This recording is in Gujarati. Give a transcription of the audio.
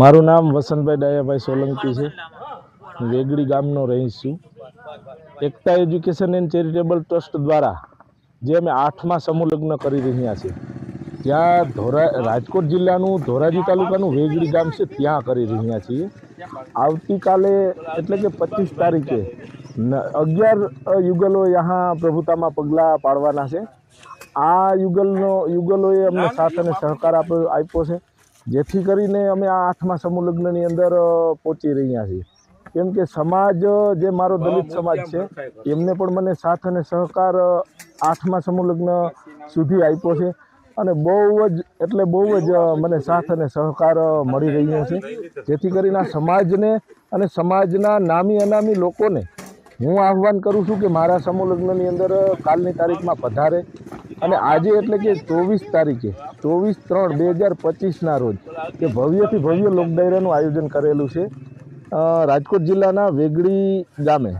મારું નામ વસંતભાઈ ડાયાભાઈ સોલંકી છે. વેગડી ગામનો રહીશ છું. Ekta education and charitable trust દ્વારા જે અમે આઠમા સમૂહ લગ્ન કરી રહ્યા છીએ, ત્યાં ધોરા રાજકોટ જિલ્લાનું ધોરાજી તાલુકાનું વેગડી ગામ છે, ત્યાં કરી રહ્યા છીએ. આવતીકાલે એટલે કે પચીસ તારીખે અગિયાર યુગલો યહાં પ્રભુતામાં પગલાં પાડવાના છે. આ યુગલનો, યુગલોએ અમને સાથ અને સહકાર આપ્યો આપ્યો છે. જેથી કરીને અમે આ આઠમા સમૂહ લગ્નની અંદર પહોંચી રહ્યા છીએ. કેમ કે સમાજ જે મારો દલિત સમાજ છે એમને પણ મને સાથ અને સહકાર આઠમા સમૂહ લગ્ન સુધી આપ્યો છે. અને બહુ જ એટલે બહુ જ મને સાથ અને સહકાર મળી રહ્યો છે. જેથી કરીને આ સમાજને અને સમાજના નામી અનામી લોકોને હું આહ્વાન કરું છું કે મારા સમૂહ લગ્નની અંદર કાલની તારીખમાં પધારે. અને આજે એટલે કે ચોવીસ તારીખે, ચોવીસ ત્રણ બે હજાર પચીસના રોજ કે ભવ્યથી ભવ્ય લોક આયોજન કરેલું છે રાજકોટ જિલ્લાના વેગડી ગામે.